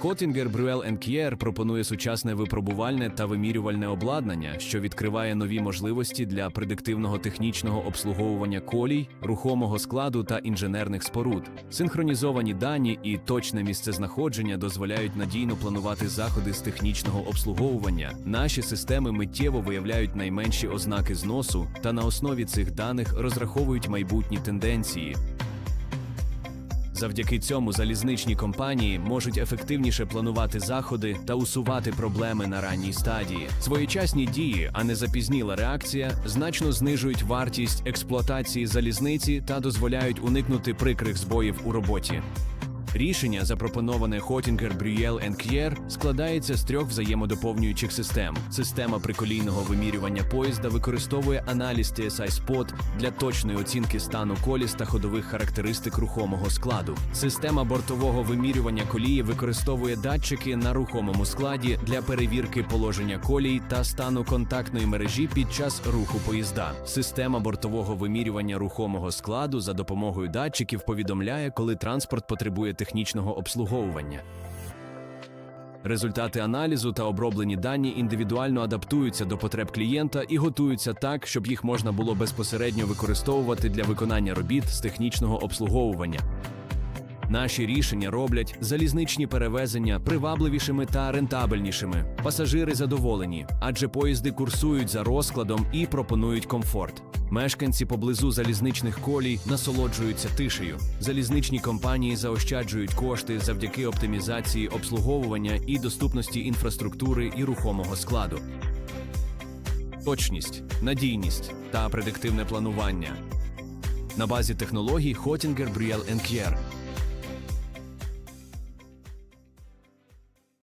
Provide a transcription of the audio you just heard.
Хотінгер Брюел Енк'єр пропонує сучасне випробувальне та вимірювальне обладнання, що відкриває нові можливості для предиктивного технічного обслуговування колій, рухомого складу та інженерних споруд. Синхронізовані дані і точне місцезнаходження дозволяють надійно планувати заходи з технічного обслуговування. Наші системи миттєво виявляють найменші ознаки зносу та на основі цих даних розраховують майбутні тенденції. Завдяки цьому залізничні компанії можуть ефективніше планувати заходи та усувати проблеми на ранній стадії. Своєчасні дії, а не запізніла реакція, значно знижують вартість експлуатації залізниці та дозволяють уникнути прикрих збоїв у роботі. Рішення, запропоноване Хотінгер Брюєл Енк'єр, складається з трьох взаємодоповнюючих систем. Система приколійного вимірювання поїзда використовує аналіз TSI Spot для точної оцінки стану коліс та ходових характеристик рухомого складу. Система бортового вимірювання колії використовує датчики на рухомому складі для перевірки положення колій та стану контактної мережі під час руху поїзда. Система бортового вимірювання рухомого складу за допомогою датчиків повідомляє, коли транспорт потребує технічного обслуговування. Результати аналізу та оброблені дані індивідуально адаптуються до потреб клієнта і готуються так, щоб їх можна було безпосередньо використовувати для виконання робіт з технічного обслуговування. Наші рішення роблять залізничні перевезення привабливішими та рентабельнішими. Пасажири задоволені, адже поїзди курсують за розкладом і пропонують комфорт. Мешканці поблизу залізничних колій насолоджуються тишею. Залізничні компанії заощаджують кошти завдяки оптимізації обслуговування і доступності інфраструктури і рухомого складу. Точність, надійність та предиктивне планування. На базі технологій Хотінгер Брюел Енк'єр